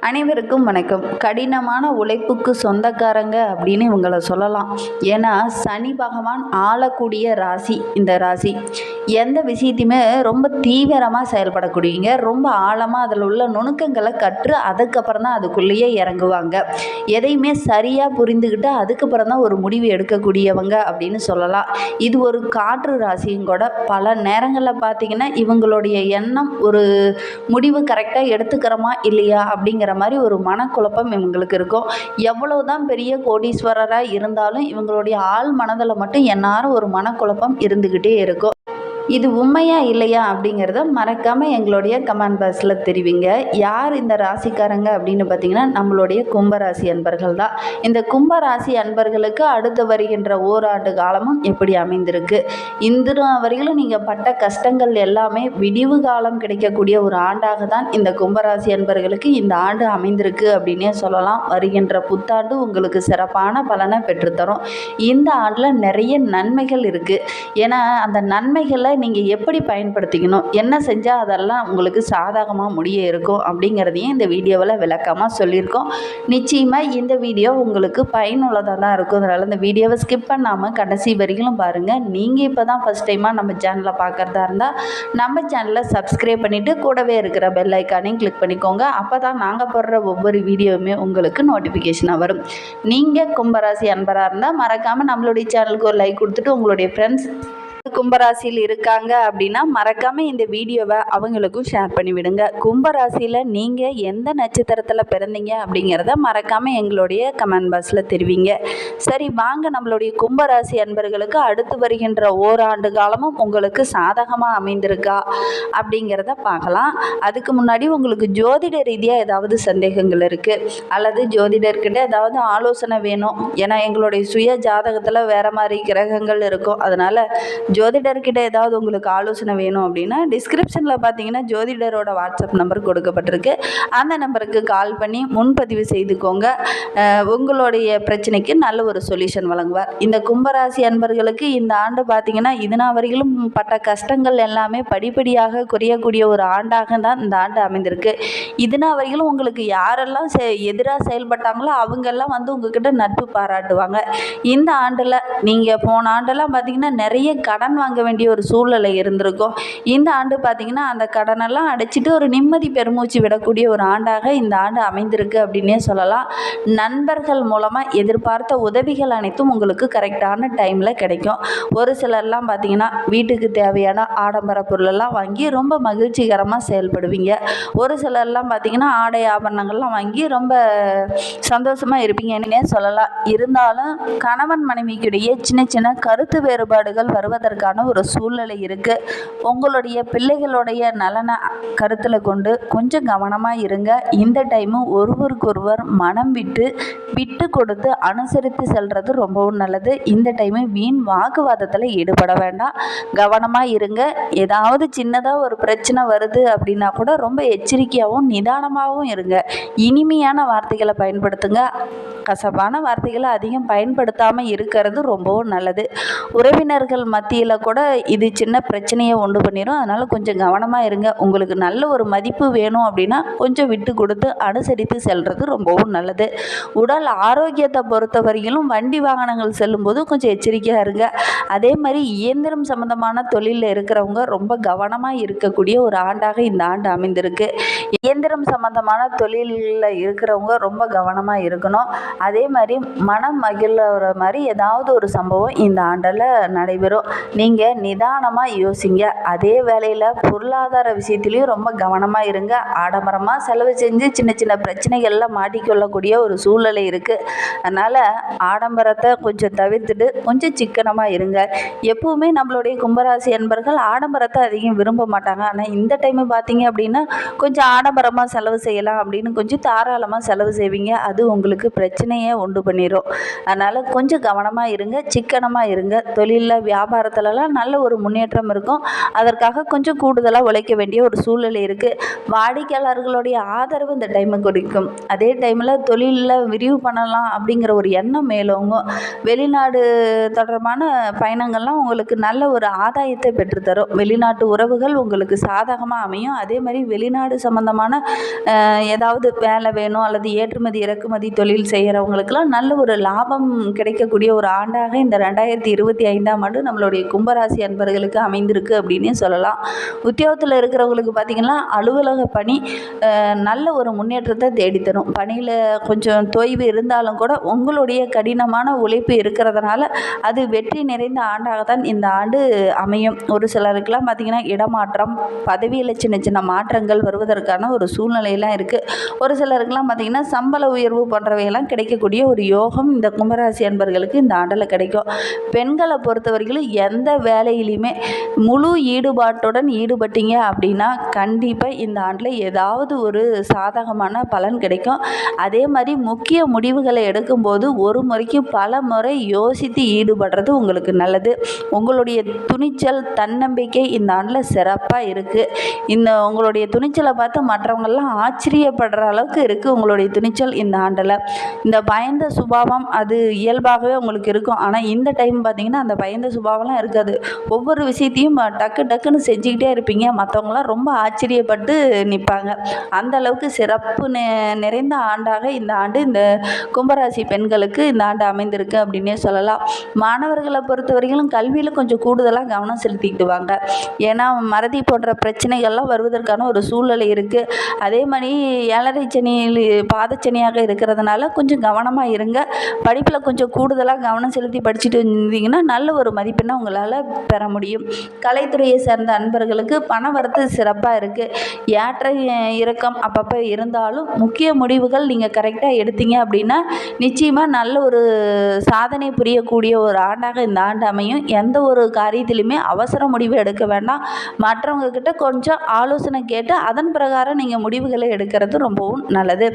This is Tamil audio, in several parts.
அனைவருக்கும் வணக்கம். கடினமான உழைப்புக்கு சொந்தக்காரங்க அப்படின்னு இவங்களை சொல்லலாம். ஏன்னா சனி பகவான் ஆளக்கூடிய ராசி இந்த ராசி. எந்த விஷயத்தையுமே ரொம்ப தீவிரமாக செயல்படக்கூடியவங்க ரொம்ப ஆழமாக அதில் உள்ள நுணுக்கங்களை கற்று அதுக்கப்புறம் தான் அதுக்குள்ளேயே இறங்குவாங்க. எதையுமே சரியாக புரிந்துக்கிட்டு அதுக்கப்புறம் தான் ஒரு முடிவு எடுக்கக்கூடியவங்க அப்படின்னு சொல்லலாம். இது ஒரு காற்று ராசியும் கூட. பல நேரங்களில் பார்த்தீங்கன்னா இவங்களுடைய எண்ணம் ஒரு முடிவு கரெக்டாக எடுத்துக்கிறோமா இல்லையா அப்படிங்கிற மாதிரி ஒரு மனக்குழப்பம் இவங்களுக்கு இருக்கும். எவ்வளவு தான் பெரிய கோடீஸ்வரராக இருந்தாலும் இவங்களுடைய ஆள் மனதில் மட்டும் எந்நேரம் ஒரு மனக்குழப்பம் இருந்துக்கிட்டே இருக்கும். இது உண்மையா இல்லையா அப்படிங்கிறத மறக்காமல் எங்களுடைய கமெண்ட் பாக்ஸில் தெரிவிங்க. யார் இந்த ராசிக்காரங்க அப்படின்னு பார்த்தீங்கன்னா நம்மளுடைய கும்பராசி அன்பர்கள் தான். இந்த கும்பராசி அன்பர்களுக்கு அடுத்து வருகின்ற ஓராண்டு காலமும் எப்படி அமைந்திருக்கு? இந்த வரையிலும் நீங்கள் பட்ட கஷ்டங்கள் எல்லாமே விடிவு காலம் கிடைக்கக்கூடிய ஒரு ஆண்டாக தான் இந்த கும்பராசி அன்பர்களுக்கு இந்த ஆண்டு அமைந்திருக்கு அப்படின்னே சொல்லலாம். வருகின்ற புத்தாண்டு உங்களுக்கு சிறப்பான பலனை பெற்றுத்தரும். இந்த ஆண்டில் நிறைய நன்மைகள் இருக்குது ஏன்னா அந்த நன்மைகளை நீங்கள் எப்படி பயன்படுத்திக்கணும்? என்ன செஞ்சால் அதெல்லாம் உங்களுக்கு சாதகமாக முடிய இருக்கும்? அப்படிங்கிறதையும் இந்த வீடியோவில் விளக்கமாக சொல்லியிருக்கோம். நிச்சயமாக இந்த வீடியோ உங்களுக்கு பயனுள்ளதாக தான் இருக்கும். அதனால் இந்த வீடியோவை ஸ்கிப் பண்ணாமல் கடைசி வரைக்கும் பாருங்கள் நீங்கள் இப்போ தான் ஃபஸ்ட் டைமாக நம்ம சேனலை பார்க்குறதா இருந்தால் நம்ம சேனலை சப்ஸ்கிரைப் பண்ணிவிட்டு கூடவே இருக்கிற பெல் ஐக்கானையும் கிளிக் பண்ணிக்கோங்க. அப்போ தான் நாங்கள் போடுற ஒவ்வொரு வீடியோவுமே உங்களுக்கு நோட்டிஃபிகேஷனாக வரும். நீங்கள் கும்பராசி அன்பராக இருந்தால் மறக்காமல் நம்மளுடைய சேனலுக்கு ஒரு லைக் கொடுத்துட்டு உங்களுடைய ஃப்ரெண்ட்ஸ் கும்பராசியில் இருக்காங்க அப்படின்னா மறக்காமல் இந்த வீடியோவை அவங்களுக்கும் ஷேர் பண்ணி விடுங்க கும்பராசியில் நீங்கள் எந்த நட்சத்திரத்தில் பிறந்தீங்க அப்படிங்கிறத மறக்காமல் எங்களுடைய கமெண்ட் பாக்ஸில் தெரிவிங்க. சரி வாங்க நம்மளுடைய கும்பராசி அன்பர்களுக்கு அடுத்து வருகின்ற ஓராண்டு காலமும் உங்களுக்கு சாதகமாக அமைந்திருக்கா அப்படிங்கிறத பார்க்கலாம். அதுக்கு முன்னாடி உங்களுக்கு ஜோதிட ரீதியாக ஏதாவது சந்தேகங்கள் இருக்குது அல்லது ஜோதிடர்கிட்ட ஏதாவது ஆலோசனை வேணும்? ஏன்னா எங்களுடைய சுய ஜாதகத்தில் வேறு மாதிரி கிரகங்கள் இருக்கும். அதனால் ஜோதிடர்கிட்ட ஏதாவது உங்களுக்கு ஆலோசனை வேணும் அப்படின்னா டிஸ்கிரிப்ஷனில் பார்த்தீங்கன்னா ஜோதிடரோட வாட்ஸ்அப் நம்பர் கொடுக்கப்பட்டிருக்கு. அந்த நம்பருக்கு கால் பண்ணி முன்பதிவு செய்துக்கோங்க. உங்களுடைய பிரச்சனைக்கு நல்ல ஒரு சொல்யூஷன் வழங்குவார். இந்த கும்பராசி அன்பர்களுக்கு இந்த ஆண்டு பார்த்தீங்கன்னா இதுனா வரையிலும் பட்ட கஷ்டங்கள் எல்லாமே படிப்படியாக குறையக்கூடிய ஒரு ஆண்டாக தான் இந்த ஆண்டு அமைந்திருக்கு. இதுனா வரையிலும் உங்களுக்கு யாரெல்லாம் செ எதிராக செயல்பட்டாங்களோ அவங்கெல்லாம் வந்து உங்ககிட்ட நட்பு பாராட்டுவாங்க. இந்த ஆண்டில் நீங்கள் போன ஆண்டெல்லாம் பார்த்தீங்கன்னா நிறைய கடன் கடன் வாங்க வேண்டிய ஒரு சூழ்நிலை இருந்திருக்கும். இந்த ஆண்டு பார்த்திங்கன்னா அந்த கடனெல்லாம் அடைச்சிட்டு ஒரு நிம்மதி பெருமூச்சு விடக்கூடிய ஒரு ஆண்டாக இந்த ஆண்டு அமைந்திருக்கு அப்படின்னே சொல்லலாம். நண்பர்கள் மூலமாக எதிர்பார்த்த உதவிகள் அனைத்தும் உங்களுக்கு கரெக்டான டைமில் கிடைக்கும். ஒரு சிலர்லாம் பார்த்திங்கன்னா வீட்டுக்கு தேவையான ஆடம்பர பொருளெல்லாம் வாங்கி ரொம்ப மகிழ்ச்சிகரமாக செயல்படுவீங்க. ஒரு சிலர்லாம் பார்த்திங்கன்னா ஆடை ஆபரணங்கள்லாம் வாங்கி ரொம்ப சந்தோஷமாக இருப்பீங்கன்னே சொல்லலாம். இருந்தாலும் கணவன் மனைவிக்கிடையே சின்ன சின்ன கருத்து வேறுபாடுகள் வருவதற்கு வருவதற்கான ஒரு சூழ்நிலை இருக்குது உங்களுடைய பிள்ளைகளுடைய நலனை கருத்தில் கொண்டு கொஞ்சம் கவனமாக இருங்க. இந்த டைமு ஒருவருக்கொருவர் மனம் விட்டு விட்டு கொடுத்து அனுசரித்து செல்வது ரொம்பவும் நல்லது. இந்த டைமு வீண் வாக்குவாதத்தில் ஈடுபட வேண்டாம். கவனமாக இருங்க. ஏதாவது சின்னதாக ஒரு பிரச்சனை வருது அப்படின்னா கூட ரொம்ப எச்சரிக்கையாகவும் நிதானமாகவும் இருங்க. இனிமையான வார்த்தைகளை பயன்படுத்துங்க. கசப்பான வார்த்தைகளை அதிகம் பயன்படுத்தாமல் இருக்கிறது ரொம்பவும் நல்லது. உறவினர்கள் மத்தியில் கூட இது சின்ன பிரச்சனையை உண்டு பண்ணிடும் அதனால் கொஞ்சம் கவனமாக இருங்க. உங்களுக்கு நல்ல ஒரு மதிப்பு வேணும் அப்படின்னா கொஞ்சம் விட்டு கொடுத்து அனுசரித்து செல்வது ரொம்பவும் நல்லது. உடல் ஆரோக்கியத்தை பொறுத்த வரையிலும் வண்டி வாகனங்கள் செல்லும்போது கொஞ்சம் எச்சரிக்கையாக இருங்க. அதே மாதிரி இயந்திரம் சம்மந்தமான தொழிலில் இருக்கிறவங்க ரொம்ப கவனமாக இருக்கக்கூடிய ஒரு ஆண்டாக இந்த ஆண்டு அமைந்திருக்கு. இயந்திரம் சம்மந்தமான தொழிலில் இருக்கிறவங்க ரொம்ப கவனமாக இருக்கணும். அதே மாதிரி மனம் மகிழ்கிற மாதிரி ஏதாவது ஒரு சம்பவம் இந்த ஆண்டில் நடைபெறும். நீங்கள் நிதானமாக யோசிங்க. அதே வேலையில் பொருளாதார விஷயத்துலையும் ரொம்ப கவனமாக இருங்க. ஆடம்பரமாக செலவு செஞ்சு சின்ன சின்ன பிரச்சனைகளில் மாட்டிக்கொள்ளக்கூடிய ஒரு சூழ்நிலை இருக்குது அதனால் ஆடம்பரத்தை கொஞ்சம் தவிர்த்துட்டு கொஞ்சம் சிக்கனமாக இருங்க. எப்போவுமே நம்மளுடைய கும்பராசி அன்பர்கள் ஆடம்பரத்தை அதிகம் விரும்ப மாட்டாங்க. ஆனால் இந்த டைமு பார்த்தீங்க அப்படின்னா கொஞ்சம் ஆடம்பரமாக செலவு செய்யலாம் அப்படின்னு கொஞ்சம் தாராளமாக செலவு செய்வீங்க. அது உங்களுக்கு பிரச்சனையே உண்டு பண்ணிடும் அதனால் கொஞ்சம் கவனமாக இருங்க சிக்கனமாக இருங்க. தொழிலில் வியாபாரத்தை காலத்துலலாம் நல்ல ஒரு முன்னேற்றம் இருக்கும். அதற்காக கொஞ்சம் கூடுதலாக உழைக்க வேண்டிய ஒரு சூழ்நிலை இருக்குது வாடிக்கையாளர்களுடைய ஆதரவு இந்த டைமை குறிக்கும். அதே டைமில் தொழிலில் விரிவு பண்ணலாம் அப்படிங்கிற ஒரு எண்ணம் மேலோங்கும் வெளிநாடு தொடர்பான பயணங்கள்லாம் உங்களுக்கு நல்ல ஒரு ஆதாயத்தை பெற்றுத்தரும். வெளிநாட்டு உறவுகள் உங்களுக்கு சாதகமாக அமையும். அதே மாதிரி வெளிநாடு சம்மந்தமான ஏதாவது வேலை வேணும் அல்லது ஏற்றுமதி இறக்குமதி தொழில் செய்கிறவங்களுக்கெல்லாம் நல்ல ஒரு லாபம் கிடைக்கக்கூடிய ஒரு ஆண்டாக இந்த ரெண்டாயிரத்தி இருபத்தி ஐந்தாம் ஆண்டு நம்மளுடைய கும்பராசி அன்பர்களுக்கு அமைந்திருக்கு அப்படின்னே சொல்லலாம். உத்தியோகத்தில் இருக்கிறவங்களுக்கு பார்த்திங்கன்னா அலுவலக பணி நல்ல ஒரு முன்னேற்றத்தை தேடித்தரும். பணியில் கொஞ்சம் தொய்வு இருந்தாலும் கூட உங்களுடைய கடினமான உழைப்பு இருக்கிறதுனால அது வெற்றி நிறைந்த ஆண்டாகத்தான் இந்த ஆண்டு அமையும். ஒரு சிலருக்கெல்லாம் பார்த்திங்கன்னா இடமாற்றம் பதவியில் சின்ன சின்ன மாற்றங்கள் வருவதற்கான ஒரு சூழ்நிலையெல்லாம் இருக்குது ஒரு சிலருக்கெல்லாம் பார்த்திங்கன்னா சம்பள உயர்வு போன்றவையெல்லாம் கிடைக்கக்கூடிய ஒரு யோகம் இந்த கும்பராசி அன்பர்களுக்கு இந்த ஆண்டில் கிடைக்கும். பெண்களை பொறுத்தவரைக்கும் எந்த எந்த வேலையிலையுமே முழு ஈடுபாட்டுடன் ஈடுபட்டீங்க அப்படின்னா கண்டிப்பாக இந்த ஆண்டில் ஏதாவது ஒரு சாதகமான பலன் கிடைக்கும். அதே மாதிரி முக்கிய முடிவுகளை எடுக்கும்போது ஒரு முறைக்கு பல முறை யோசித்து ஈடுபடுறது உங்களுக்கு நல்லது. உங்களுடைய துணிச்சல் தன்னம்பிக்கை இந்த ஆண்டில் சிறப்பாக இருக்குது இந்த உங்களுடைய துணிச்சலை பார்த்து மற்றவங்கெல்லாம் ஆச்சரியப்படுற அளவுக்கு இருக்குது உங்களுடைய துணிச்சல் இந்த ஆண்டில். இந்த பயந்த சுபாவம் அது இயல்பாகவே உங்களுக்கு இருக்கும். ஆனால் இந்த டைம் பார்த்தீங்கன்னா அந்த பயந்த சுபாவம்லாம் இருக்காது ஒவ்வொரு விஷயத்தையும் டக்கு டக்குன்னு செஞ்சுக்கிட்டே இருப்பீங்க. மற்றவங்களாம் ரொம்ப ஆச்சரியப்பட்டு நிற்பாங்க அந்த அளவுக்கு சிறப்பு நெ நிறைந்த ஆண்டாக இந்த ஆண்டு இந்த கும்பராசி பெண்களுக்கு இந்த ஆண்டு அமைந்திருக்கு அப்படின்னே சொல்லலாம். மாணவர்களை பொறுத்த வரைக்கும் கல்வியில் கொஞ்சம் கூடுதலாக கவனம் செலுத்திக்கிட்டு வாங்க. ஏன்னா மறதி போன்ற பிரச்சனைகள்லாம் வருவதற்கான ஒரு சூழ்நிலை இருக்குது அதே மாதிரி ஏழரை சனியில் பாதச்சனியாக இருக்கிறதுனால கொஞ்சம் கவனமாக இருங்க. படிப்பில் கொஞ்சம் கூடுதலாக கவனம் செலுத்தி படிச்சுட்டு இருந்தீங்கன்னா நல்ல ஒரு மதிப்பெண்ணை உங்களால் பெற முடியும். கலைத்துறையை சேர்ந்த அன்பர்களுக்கு பண வரத்து சிறப்பாக இருக்குது ஏற்ற இறக்கம் அப்பப்போ இருந்தாலும் முக்கிய முடிவுகள் நீங்கள் கரெக்டாக எடுத்தீங்க அப்படின்னா நிச்சயமாக நல்ல ஒரு சாதனை புரியக்கூடிய ஒரு ஆண்டாக இந்த ஆண்டு அமையும். எந்த ஒரு காரியத்திலையுமே அவசர முடிவு எடுக்க வேண்டாம். மற்றவங்க கிட்ட கொஞ்சம் ஆலோசனை கேட்டு அதன் பிரகாரம் நீங்கள் முடிவுகளை எடுக்கிறது ரொம்பவும் நல்லது.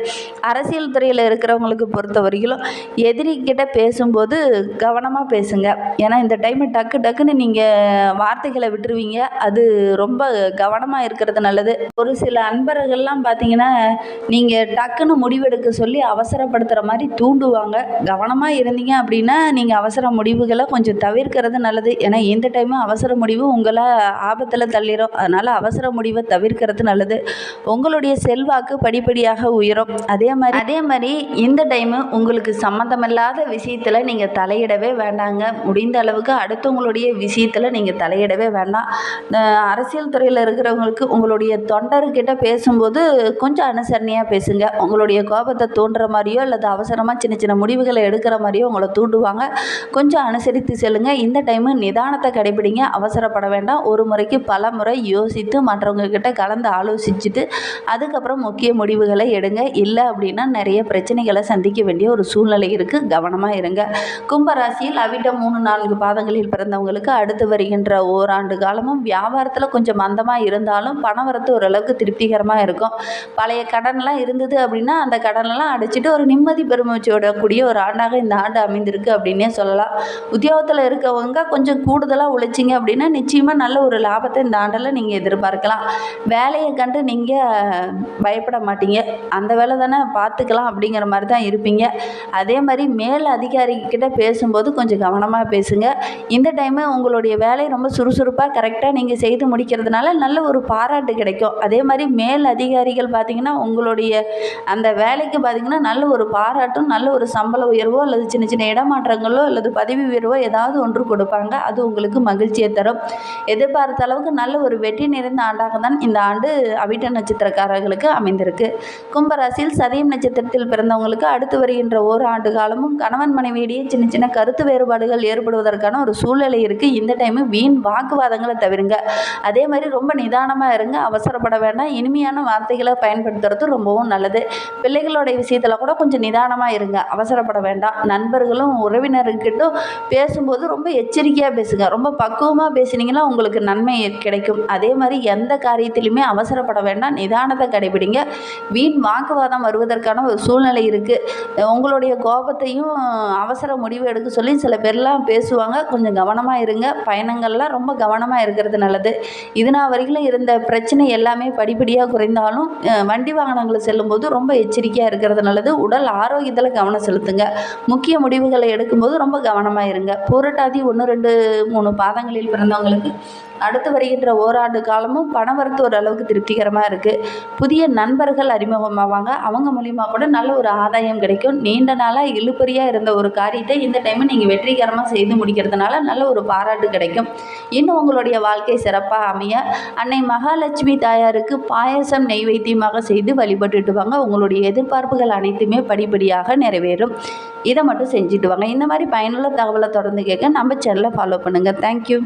அரசியல் துறையில் இருக்கிறவங்களுக்கு பொறுத்த வரைக்கும் எதிரிகிட்ட பேசும்போது கவனமாக பேசுங்க. ஏன்னா இந்த டைம் டக்கு டக்குன்னு நீங்கள் வார்த்தைகளை விட்டுருவீங்க. அது ரொம்ப கவனமாக இருக்கிறது நல்லது. ஒரு சில அன்பர்கள்லாம் பார்த்தீங்கன்னா நீங்கள் டக்குன்னு முடிவெடுக்க சொல்லி அவசரப்படுத்துகிற மாதிரி தூண்டுவாங்க. கவனமாக இருந்தீங்க அப்படின்னா நீங்கள் அவசர முடிவுகளை கொஞ்சம் தவிர்க்கிறது நல்லது. ஏன்னா இந்த டைமும் அவசர முடிவு உங்களை ஆபத்தில் தள்ளிடும் அதனால் அவசர முடிவை தவிர்க்கிறது நல்லது. உங்களுடைய செல்வாக்கு படிப்படியாக உயரும். அதே மாதிரி அதே மாதிரி இந்த டைமு உங்களுக்கு சம்மந்தமில்லாத விஷயத்தில் நீங்கள் தலையிடவே வேண்டாங்க. முடிந்த அளவுக்கு அடுத்தவங்களுடைய விஷயத்தில் நீங்கள் தலையிடவே வேண்டாம். அரசியல் துறையில் இருக்கிறவங்களுக்கு உங்களுடைய தொண்டர்கிட்ட பேசும்போது கொஞ்சம் அனுசரணையாக பேசுங்க. உங்களுடைய கோபத்தை தூண்டுற மாதிரியோ அல்லது அவசரமாக சின்ன சின்ன முடிவுகளை எடுக்கிற மாதிரியோ உங்களை தூண்டுவாங்க. கொஞ்சம் அனுசரித்து செல்லுங்க. இந்த டைமு நிதானத்தை கடைபிடிங்க. அவசரப்பட வேண்டாம். ஒரு முறைக்கு பல முறை யோசித்து மற்றவங்கக்கிட்ட கலந்து ஆலோசிச்சுட்டு அதுக்கப்புறம் முக்கிய முடிவுகளை எடுங்க. இல்லை அப்படின்னா நிறைய பிரச்சனைகளை சந்திக்க வேண்டிய ஒரு சூழ்நிலை இருக்குது கவனமாக இருங்க. கும்பராசியில் அவிட்ட மூணு நான்கு பாதங்களில் பிறந்தவங்களுக்கு அடுத்து வருகின்ற ஓராண்டு காலமும் வியாபாரத்தில் கொஞ்சம் மந்தமாக இருந்தாலும் பணவரத்து ஓரளவுக்கு திருப்திகரமாக இருக்கும். பழைய கடன்லாம் இருந்தது அப்படின்னா அந்த கடனெல்லாம் அடைச்சிட்டு ஒரு நிம்மதி பெருமூச்சியோடக்கூடிய ஒரு ஆண்டாக இந்த ஆண்டு அமைந்திருக்கு அப்படின்னே சொல்லலாம். உத்தியோகத்தில் இருக்கவங்க கொஞ்சம் கூடுதலாக உழைச்சிங்க அப்படின்னா நிச்சயமாக நல்ல ஒரு லாபத்தை இந்த ஆண்டில் நீங்கள் எதிர்பார்க்கலாம். வேலையை கண்டு நீங்கள் பயப்பட மாட்டீங்க. அந்த வேலை தானே பார்த்துக்கலாம் அப்படிங்கிற மாதிரி தான் இருப்பீங்க. அதே மாதிரி மேல் அதிகாரிகிட்ட பேசும்போது கொஞ்சம் கவனமாக பேசுங்க. இந்த டைம் உங்களுடைய வேலை ரொம்ப சுறுசுறுப்பாக கரெக்டாக நீங்கள் செய்து முடிக்கிறதுனால நல்ல ஒரு பாராட்டு கிடைக்கும். அதே மாதிரி மேல் அதிகாரிகள் பார்த்திங்கன்னா உங்களுடைய அந்த வேலைக்கு பார்த்தீங்கன்னா நல்ல ஒரு பாராட்டும் நல்ல ஒரு சம்பள உயர்வோ அல்லது சின்ன சின்ன இடமாற்றங்களோ அல்லது பதவி உயர்வோ ஏதாவது ஒன்று கொடுப்பாங்க. அது உங்களுக்கு மகிழ்ச்சியை தரும். எதிர்பார்த்த அளவுக்கு நல்ல ஒரு வெற்றி நிறைந்த ஆண்டாக தான் இந்த ஆண்டு அவிட்ட நட்சத்திரக்காரர்களுக்கு அமைந்திருக்கு. கும்பராசியில் சதயம் நட்சத்திரத்தில் பிறந்தவங்களுக்கு அடுத்து வருகின்ற ஒரு ஆண்டு காலமும் கணவன் மனைவியிடையே சின்ன சின்ன கருத்து வேறுபாடுகள் ஏற்படுவதற்கான ஒரு சூழ்நிலை இருக்குது இந்த டைமு வீண் வாக்குவாதங்களை தவிருங்க. அதே மாதிரி ரொம்ப நிதானமாக இருங்க. அவசரப்பட வேண்டாம். இனிமையான வார்த்தைகளை பயன்படுத்துறது ரொம்பவும் நல்லது. பிள்ளைகளோட விஷயத்தில் கூட கொஞ்சம் நிதானமாக இருங்க. அவசரப்பட வேண்டாம். நண்பர்களும் உறவினர்கிட்டும் பேசும்போது ரொம்ப எச்சரிக்கையாக பேசுங்க. ரொம்ப பக்குவமாக பேசினீங்கன்னா உங்களுக்கு நன்மை கிடைக்கும். அதே மாதிரி எந்த காரியத்திலுமே அவசரப்பட வேண்டாம். நிதானத்தை கடைபிடிங்க. வீண் வாக்குவாதம் வருவதற்கான ஒரு சூழ்நிலை இருக்குது உங்களுடைய கோபத்தையும் அவசர முடிவு எடுக்க சொல்லி சில பேர்லாம் பேசுவாங்க. கொஞ்சம் கவனமாக கவனமாக இருங்க பயணங்கள்லாம் ரொம்ப கவனமாக இருக்கிறது நல்லது. இதனால் வரைக்கும் இருந்த பிரச்சனை எல்லாமே படிப்படியாக குறைந்தாலும் வண்டி வாகனங்களில் செல்லும்போது ரொம்ப எச்சரிக்கையாக இருக்கிறது நல்லது. உடல் ஆரோக்கியத்தில் கவனம் செலுத்துங்க. முக்கிய முடிவுகளை எடுக்கும்போது ரொம்ப கவனமாக இருங்க போராட்டாதி ஒன்று ரெண்டு மூணு பாதங்களில் பிறந்தவங்களுக்கு அடுத்து வருகின்ற ஓராண்டு காலமும் பணம் வரத்து ஓரளவுக்கு திருப்திகரமாக இருக்குது புதிய நண்பர்கள் அறிமுகமாவாங்க. அவங்க மூலிமா கூட நல்ல ஒரு ஆதாயம் கிடைக்கும். நீண்ட நாளாக இழுபறியாக இருந்த ஒரு காரியத்தை இந்த டைம் நீங்கள் வெற்றிகரமாக செய்து முடிக்கிறதுனால நல்ல ஒரு பாராட்டு கிடைக்கும். இன்னும் உங்களுடைய வாழ்க்கை சிறப்பாக அமைய அன்னை மகாலட்சுமி தாயாருக்கு பாயசம் நெய்வேத்தியமாக செய்து வழிபட்டுட்டு வாங்க உங்களுடைய எதிர்பார்ப்புகள் அனைத்துமே படிப்படியாக நிறைவேறும். இதை மட்டும் செஞ்சுட்டு வாங்க. இந்த மாதிரி பயனுள்ள தகவலை தொடர்ந்து கேட்க நம்ம சேனலை ஃபாலோ பண்ணுங்கள் தேங்க்யூ